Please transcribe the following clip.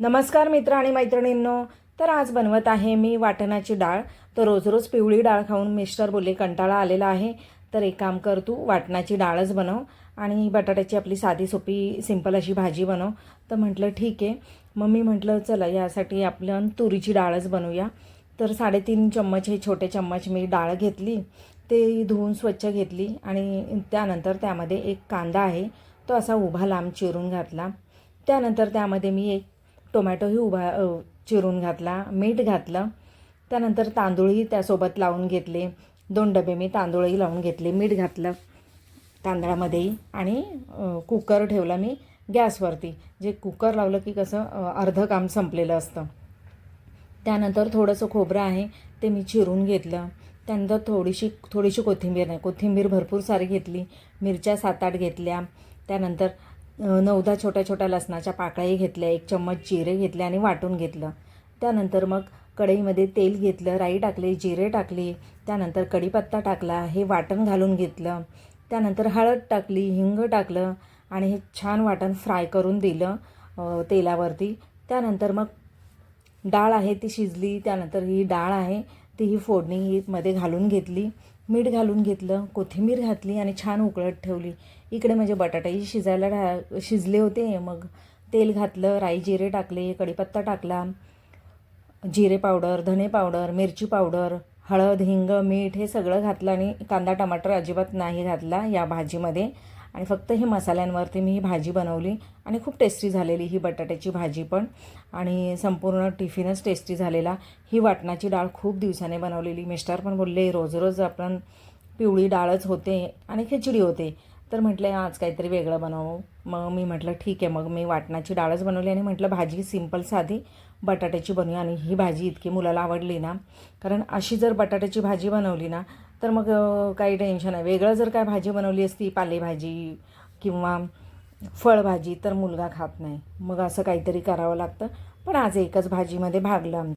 नमस्कार मित्र आणि मैत्रिणींनो. तर आज बनवत आहे मी वाटणाची डाळ. तर रोज रोज पिवळी डाळ खाऊन मिस्टर बोले कंटाळा आलेला आहे. तर एक काम कर तू वाटणाची डाळच बनव आणि बटाट्याची आपली साधी सोपी सिंपल अशी भाजी बनव. तर म्हटलं ठीक आहे. मग मी म्हटलं चला यासाठी आपण तुरीची डाळच बनवूया. तर साडेतीन चम्मच हे छोटे चम्मच मी डाळ घेतली. ते धुवून स्वच्छ घेतली आणि त्यानंतर त्यामध्ये एक कांदा आहे तो असा उभा लांब चिरून घातला. त्यानंतर त्यामध्ये मी एक टोमॅटोही उभा चिरून घातला मीठ घातलं. त्यानंतर तांदूळही त्यासोबत लावून घेतले. दोन डबे मी तांदूळही लावून घेतले मीठ घातलं तांदळामध्येही. आणि कुकर ठेवला मी गॅसवरती जे कुकर लावलं की कसं अर्धं काम संपलेलं असतं. त्यानंतर थोडंसं खोबरं आहे ते मी चिरून घेतलं. त्यानंतर थोडीशी थोडीशी कोथिंबीर नाही कोथिंबीर भरपूर सारी घेतली मिरच्या सात आठ घेतल्या. त्यानंतर नवदा छोट्या छोट्या लसणाच्या पाकळ्याही घेतल्या एक चम्मच जिरे घेतले आणि वाटून घेतलं. त्यानंतर मग कढईमध्ये तेल घेतलं राई टाकली जिरे टाकली त्यानंतर कढीपत्ता टाकला हे वाटण घालून घेतलं. त्यानंतर हळद टाकली हिंग टाकलं आणि हे छान वाटण फ्राय करून दिलं तेलावरती. त्यानंतर मग डाळ आहे ती शिजली त्यानंतर ही डाळ आहे ती ही फोडणी ही मध्ये घालून घेतली. मीठ घालून घेतलं कोथिंबीर घातली आणि छान उकळत ठेवली. इकडे म्हणजे बटाटाही शिजायला रा शिजले होते. मग तेल घातलं राई जिरे टाकले कढीपत्ता टाकला जिरे पावडर धने पावडर मिरची पावडर हळद हिंग मीठ हे सगळं घातलं आणि कांदा टमाटर अजिबात नाही घातला या भाजीमध्ये. आणि फक्त हे मसाल्यांवरती मी ही भाजी बनवली आणि खूप टेस्टी झालेली ही बटाट्याची भाजी पण. आणि संपूर्ण टिफिनच टेस्टी झालेला. ही वाटणाची डाळ खूप दिवसाने बनवलेली. मिस्टर पण बोलले रोज रोज आपण पिवळी डाळच होते आणि खिचडी होते. तर म्हटलं आज काहीतरी वेगळं बनवू. मग मी म्हटलं ठीक आहे. मग मी वाटणाची डाळच बनवली आणि म्हटलं भाजी सिंपल साधी. बटाट्याची बनवूया आणि ही भाजी इतकी मुलाला आवडली ना. कारण अशी जर बटाट्याची भाजी बनवली ना तर मग काही टेन्शन नाही. वेगळं जर काय भाजी बनवली असती पालेभाजी किंवा फळभाजी तर मुलगा खात नाही. मग असं काहीतरी करावं लागतं. पण आज एकच भाजीमध्ये भागलं आमचं.